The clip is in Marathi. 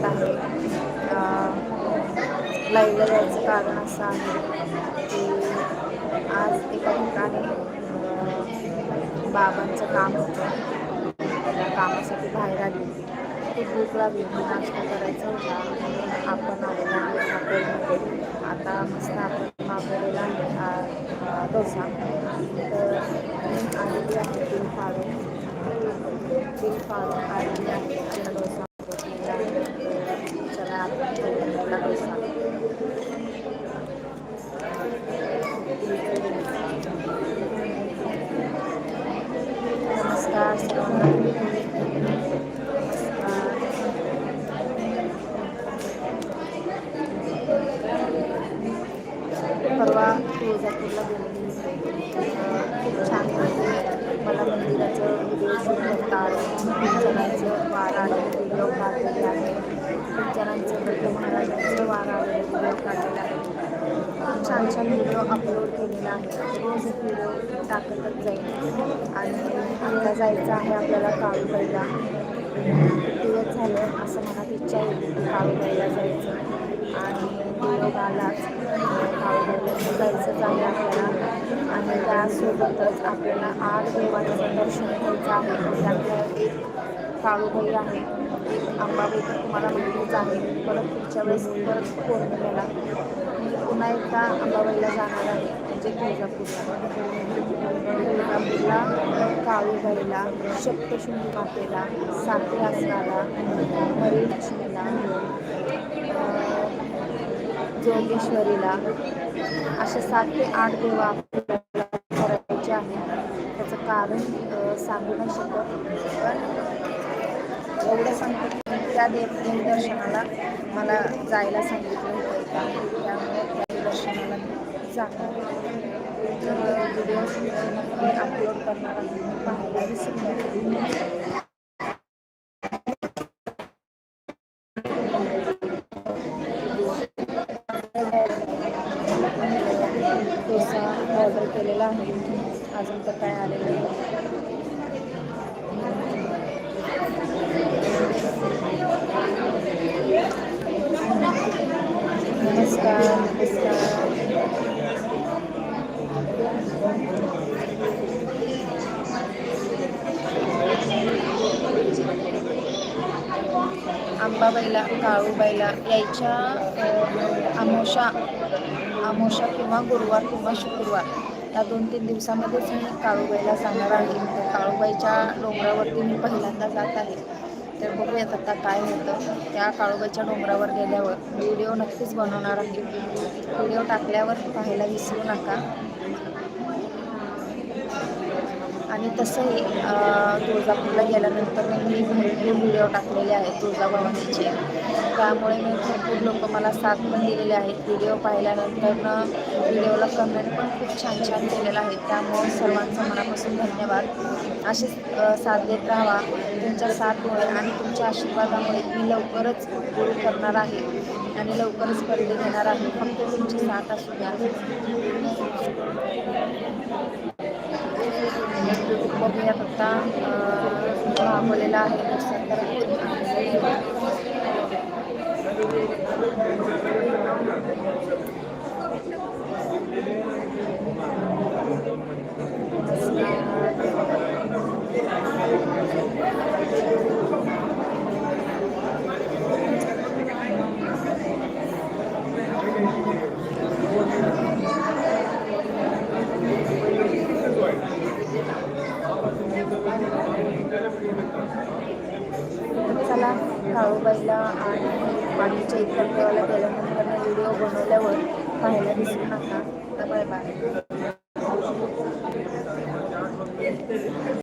येत आहे लाईव्हला यायचं कारण असं आहे की आज एका ठिकाणी बाबांचं काम होतं त्या कामासाठी बाहेर आली होती खूप भूक लागली होती नाश्ता करायचा होता म्हणून आपण आलेला आहे हॉटेलमध्ये आता मस्त आपण मागवलेला आहे डोसा तर मी आलेली आहे बिल फाडून बिल फाडून आलेली आहे परवा तुळजापूरला गेलेली खूप छान मला मंदिराचं व्हिडिओ शूट खूप जणांचं वार आलेलं व्हिडिओ काढलेले आहे. खूप जणांचं दत्त महाराजांचं वार आलेलं व्हिडिओ काढलेलं आहे. खूप छान छान व्हिडिओ अपलोड केलेला आहे. रोज एक व्हिडिओ टाकतच जाईल. आणि आता जायचं आहे आपल्याला काळूबाईला. दिवस झालं असं मनात इच्छा होती की काळूबाईला जायचं. आणि व्हिडिओ आलाच आपल्याला जायचं आहे आपल्याला आणि त्यासोबतच आपल्याला आठ देवाचं दर्शन घ्यायचं आहे. त्यातलं एक काळूबाई आहे. एक अंबाबाई तर तुम्हाला माहितीच आहे. परत पुढच्या वेळेस परत पौर्णिमेला मी पुन्हा एकदा अंबाबाईला जाणार आहे. म्हणजे तुळजापूरला. तुळजापूरला काळूबाईला सप्तशृंगी मातेला साती असणारा हरिलक्ष्मीला जोगेश्वरीला. असे सात ते आठ देव आपल्याला करायचे आहे त्याचं कारण सांगू नाही शकत. पण एवढं सांगतो की त्या देव देवदर्शनाला मला जायला सांगितलं होतं. त्यामुळे त्या दर्शनाला मी जाणार व्हिडिओ अपलोड करणार आहे. पाहायला विसरू नका ऑर्डर केलेला आहे. अजून तर काय आलेलं नाही. अंबाबाईला काळूबाईला यायच्या अमोशा अमोशा किंवा गुरुवार किंवा शुक्रवार. या दोन तीन दिवसामध्येच मी काळूबाईला जाणार आहे. तर काळूबाईच्या डोंगरावरती मी पहिल्यांदा जात आहे. तर बघूयात आता काय होतं. त्या काळूबाईच्या डोंगरावर गेल्यावर व्हिडिओ नक्कीच बनवणार आहे. व्हिडिओ टाकल्यावर पाहायला विसरू नका. आणि तसंही तुळजापूरला गेल्यानंतर मी भरपूर व्हिडिओ टाकलेले आहेत तुळजाभवानीचे. त्यामुळे मी भरपूर लोक मला साथ पण दिलेले आहेत. व्हिडिओ पाहिल्यानंतर व्हिडिओला कमेंट पण खूप छान छान केलेलं आहे. त्यामुळे सर्वांचं मनापासून धन्यवाद. असेच साथ देत राहावा तुमच्या साथमुळे आणि तुमच्या आशीर्वादामुळे मी लवकरच गुरु करणार आहे आणि लवकरच पर्दे घेणार आहे. फक्त तुमची साथ असू द्या. बघूयात. आता मागवलेला आहे. चला काळूबाईला आणि बाकीच्या इतर देवाला गेल्यानंतर व्हिडिओ बनवल्यावर पाहायला दिसू नका. Bye bye